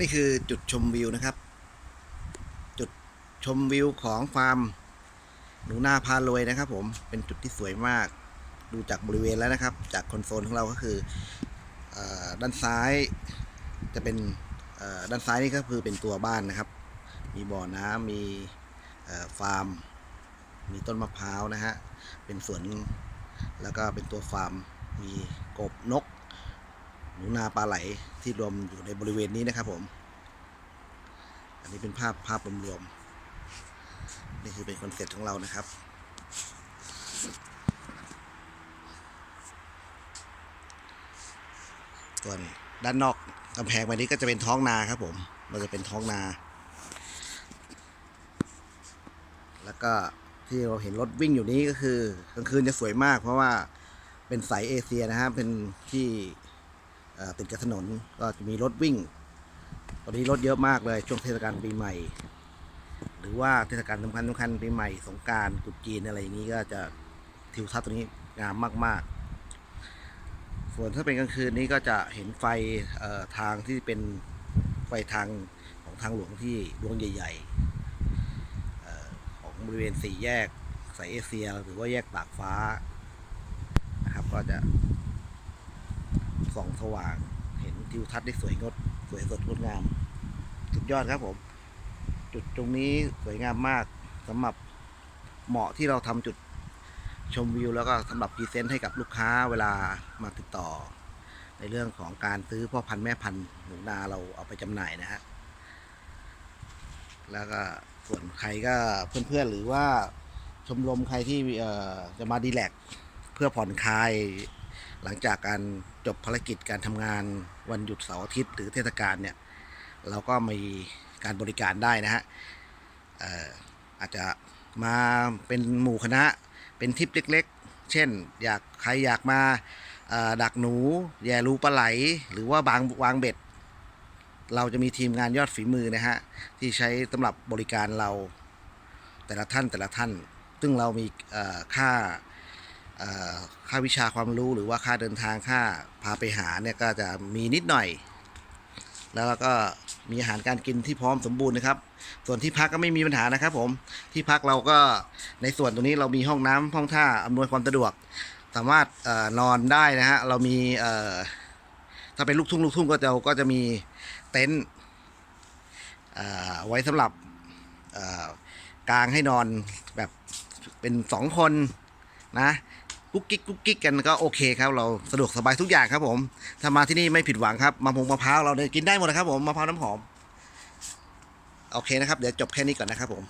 นี่คือจุดชมวิวนะครับ จุดชมวิวของฟาร์มหนูนาพารวยนะครับ ผมเป็นจุดที่สวยมาก ดูจากบริเวณแล้วนะครับ จากคอนโซลของเราก็คืออด้านซ้ายจะเป็นด้านซ้ายนี่ก็คือเป็นตัวบ้านนะครับ มีบ่อน้ำมีฟาร์ม มีต้นมะพร้าวนะฮะเป็นสวนแล้วก็เป็นตัวฟาร์ม มีกบนก หนูนาปลาไหลที่รวมอยู่ในบริเวณนี้นะครับผม อันนี้เป็นภาพภาพรวมๆนี่คือเป็นคอนเซ็ปต์ของเรานะครับส่วนด้านนอกกำแพงไปนี้ก็จะเป็นท้องนาครับผมเราจะเป็นท้องนา แล้วก็ที่เราเห็นรถวิ่งอยู่นี้ก็คือกลางคืนจะสวยมาก เพราะว่าเป็นสายเอเชียนะฮะเป็นที่ ติดกับถนนก็จะมีรถวิ่ง ตอนนี้รถเยอะมากเลยช่วงเทศกาลปีใหม่ หรือว่าเทศกาลสำคัญสำคัญปีใหม่สงกรารตรุษจีนอะไรอย่างนี้ก็จะทิวทัศน์ตรงนี้งามมาก ๆ ส่วนถ้าเป็นกลางคืนนี้ก็จะเห็นไฟทางที่เป็นไฟทางของทางหลวงที่ดวงใหญ่ๆของบริเวณสี่แยกสายเอเชีย หรือว่าแยกตากฟ้านะครับก็จะ สว่าง เห็นทิวทัศน์ได้สวยงดสวยสดงดงาม สุดยอดครับผม จุดตรงนี้สวยงามมากสำหรับเหมาะที่เราทำจุดชมวิว แล้วก็สำหรับพรีเซนต์ให้กับลูกค้าเวลามาติดต่อ ในเรื่องของการซื้อพ่อพันธุ์แม่พันธุ์หนูนาเราเอาไปจำหน่ายนะฮะแล้วก็ส่วนใครก็เพื่อนๆหรือว่าชมรมใครที่จะมาดีแลกเพื่อผ่อนคลาย หลังจากการจบภารกิจการทำงานวันหยุดเสาร์อาทิตย์หรือเทศกาลเนี่ยเราก็มีการบริการได้นะฮะอาจจะมาเป็นหมู่คณะเป็นทริปเล็กๆ เช่น อยากใครอยากมาดักหนู แย่รูปลาไหล หรือว่าบางวางเบ็ด เราจะมีทีมงานยอดฝีมือนะฮะ ที่ใช้สำหรับบริการเราแต่ละท่านแต่ละท่าน ซึ่งเรามีค่า ค่าวิชาความรู้หรือว่าค่าเดินทางค่าพาไปหาเนี่ยก็จะมีนิดหน่อย แล้วก็มีอาหารการกินที่พร้อมสมบูรณ์นะครับ ส่วนที่พักก็ไม่มีปัญหานะครับ ผมที่พักเราก็ในส่วนตรงนี้เรามีห้องน้ำห้องท่าอำนวยความสะดวก สามารถออนอนได้นะฮะเรามีถ้าเป็นลูกทุ่งลูกทุ่งก็จะก็จะมีเต็นท์ไว้สำหรับเอ่อกางให้นอนแบบเป็นสองคนนะ กุ๊กกิ๊กกุ๊กกิ๊กกันก็โอเคครับเราสะดวกสบายทุกอย่างครับผมถ้ามาที่นี่ไม่ผิดหวังครับมะพงมะพร้าวเราเนี่ยกินได้หมดนะครับผมมะพร้าวน้ำหอมโอเคนะครับ เดี๋ยวจบแค่นี้ก่อนนะครับผม